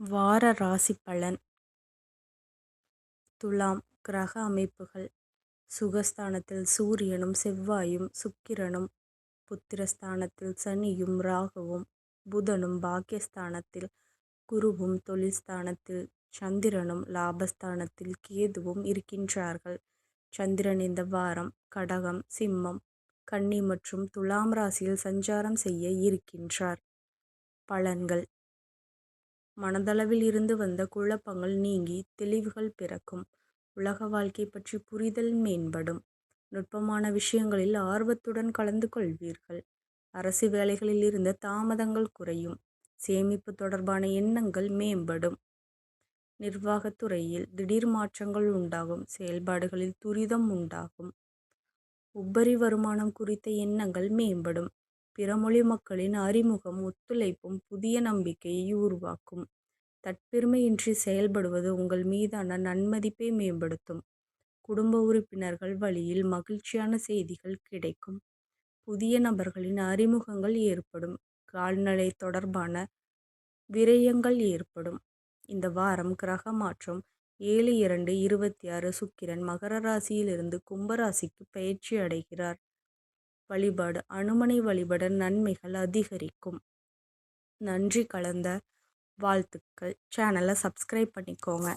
வார ராசி பலன். துலாம் கிரக அமைப்புகள். சுகஸ்தானத்தில் சூரியனும் செவ்வாயும் சுக்கிரனும் புத்திரஸ்தானத்தில் சனியும் ராகுவும் புதனும் பாக்கியஸ்தானத்தில் குருவும் தொழில் ஸ்தானத்தில் சந்திரனும் லாபஸ்தானத்தில் கேதுவும் இருக்கின்றார்கள். சந்திரன் இந்த வாரம் கடகம் சிம்மம் கன்னி மற்றும் துலாம் ராசியில் சஞ்சாரம் செய்ய இருக்கின்றார். பலன்கள். மனதளவில் இருந்து வந்த குழப்பங்கள் நீங்கி தெளிவுகள் பிறக்கும். உலக வாழ்க்கை பற்றி புரிதல் மேம்படும். நுட்பமான விஷயங்களில் ஆர்வத்துடன் கலந்து கொள்வீர்கள். அரசு வேலைகளில் இருந்த தாமதங்கள் குறையும். சேமிப்பு தொடர்பான எண்ணங்கள் மேம்படும். நிர்வாகத்துறையில் திடீர் மாற்றங்கள் உண்டாகும். செயல்பாடுகளில் துரிதம் உண்டாகும். உபரி வருமானம் குறித்த எண்ணங்கள் மேம்படும். பிறமொழி மக்களின் அறிமுகம் ஒத்துழைப்பும் புதிய நம்பிக்கையை உருவாக்கும். தற்பெருமையின்றி செயல்படுவது உங்கள் மீதான நன்மதிப்பை மேம்படுத்தும். குடும்ப உறுப்பினர்கள் வழியில் மகிழ்ச்சியான செய்திகள் கிடைக்கும். புதிய நபர்களின் அறிமுகங்கள் ஏற்படும். கால்நடை தொடர்பான விரயங்கள் ஏற்படும். இந்த வாரம் கிரக மாற்றம் ஏழு இரண்டு இருபத்தி ஆறு சுக்கிரன் மகர ராசியிலிருந்து கும்பராசிக்கு பயிற்சி அடைகிறார். வழிபாடு அனுமனை வழிபட நன்மைகள் அதிகரிக்கும். நன்றி கலந்த வாழ்த்துக்கள். சேனலை சப்ஸ்கிரைப் பண்ணிக்கோங்க.